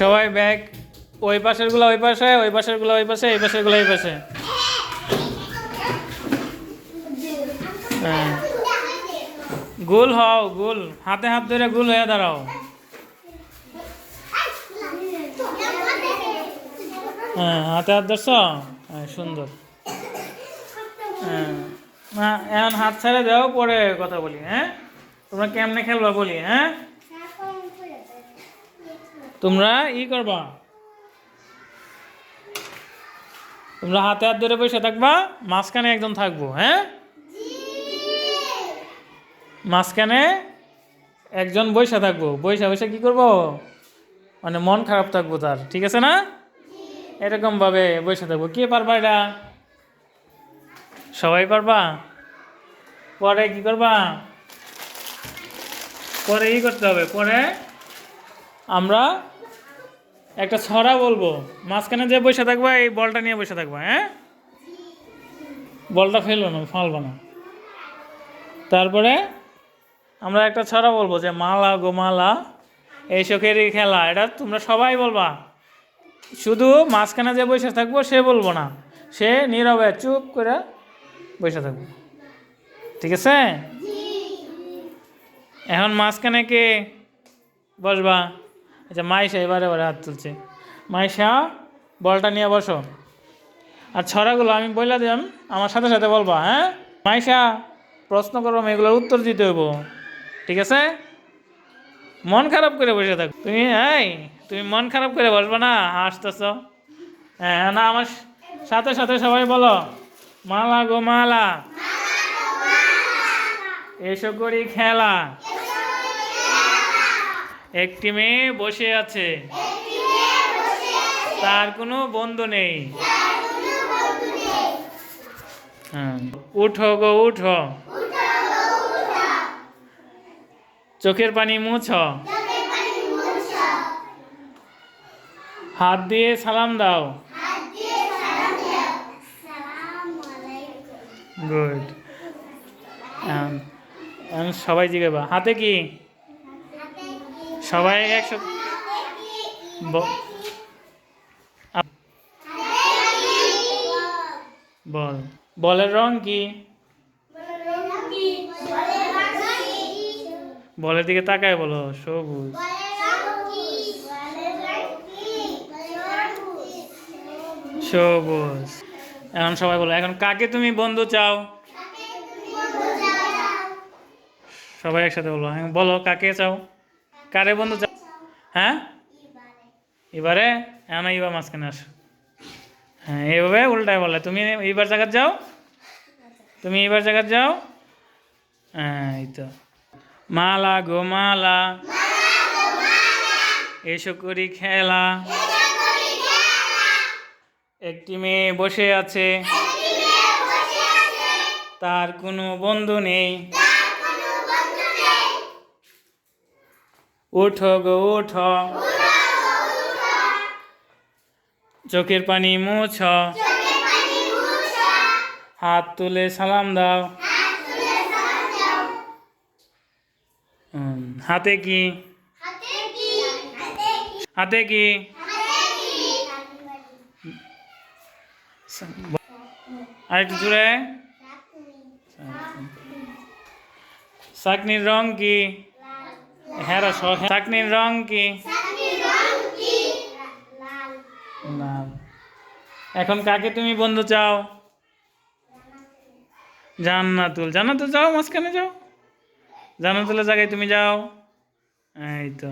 সবাই ব্যাগ, ওই পাশেরগুলো ওই পাশে, ওই পাশেরগুলো ওই পাশে, এই পাশেরগুলো এই পাশে। হ্যাঁ। গোল হও, গোল। হাতে হাত ধরে গোল হয়ে দাঁড়াও। হ্যাঁ হাতে হাত ধরছ? হ্যাঁ সুন্দর। হ্যাঁ। এখন হাত ছেড়ে দাও, পরে কথা বলি হ্যাঁ? তোমরা কেমনে খেলবা বলি হ্যাঁ? তোমরা ই করবা। তোমরা হাতে হাত ধরে বসে থাকবা, মাঝখানে একজন থাকব হ্যাঁ? মাঝখানে একজন বৈশা থাকব। বৈশা বৈশা কি করব? মানে মন খারাপ থাকব তার, ঠিক আছে না? এরকম ভাবে বসে থাকব। কে পারবা এটা? সবাই পারবা? পরে কি করবা? পরে ই করতে হবে। পরে আমরা একটা ছড়া বলব। মাঝখানে যে বসে থাকবা এই বলটা নিয়ে বসে থাকবা হ্যাঁ? বলটা ফেলব না ফালবো না। তারপরে আমরা একটা ছড়া বলব যে মালা গো মালা এই শোকেরই খেলা। এটা তোমরা সবাই বলবা। শুধু মাঝখানে যে বসে থাকব সে বলব না। সে নীরবে চুপ করে বসে থাকব। ঠিক আছে? এখন মাঝখানে কে বসবা? আচ্ছা মাইশা এবারে এবারে হাত তুলছে। মাইশা বলটা নিয়ে বসো। আর ছড়াগুলো আমি বলে দিলাম আমার সাথে সাথে বলবা হ্যাঁ? মাইশা প্রশ্ন করব এগুলোর উত্তর দিতে হইব। ঠিক আছে? মন খারাপ করে বসে থাক। তুমি এই তুমি মন খারাপ করে বসবে না হাসতেছ। হ্যাঁ না আমার সাথে সাথে সবাই বলো মালা গো মালা। এসো করি খেলা। একটি মেয়ে বসে আছে। তার কোনো বন্ধু নেই। হ্যাঁ উঠো গো উঠো। চোখের পানি মুছ। হাত দিয়ে সালাম দাও। গুড। সবাই জিজ্ঞাসা হাতে কি? সবাই একসাথে বল। বলের রং কি? বলের দিকে তাকায় বলো, সবুজ। সবুজ। এখন সবাই বলো, এখন কাকে তুমি বন্ধু চাও? সবাই একসাথে বলো হ্যাঁ বলো, কাকে চাও? কারে বন্ধু হ্যাঁ? এবারে এখন এবার মাঝখানে আসো। হ্যাঁ এইভাবে উল্টায় বলে। তুমি এইবার জায়গায় যাও। তুমি এইবার জায়গায় যাও। হ্যাঁ এই তো। মালা গো মালা। এসো করি খেলা। একটি মেয়ে বসে আছে। তার কোনো বন্ধু নেই। উঠো গো উঠো। চোখের পানি মুছ। হাত তুলে সালাম দাও। হাতে কি? হাতে কি? আরেকটু জুড়ে চাকনির রং কি? হ্যাঁ রা, রং কি? লাল। এখন কাকে তুমি বন্ধু চাও? জান্নাতুল। জান্নাতুল যাও মাঝখানে যাও। জান্নাতুলের জায়গায় তুমি যাও। এই তো।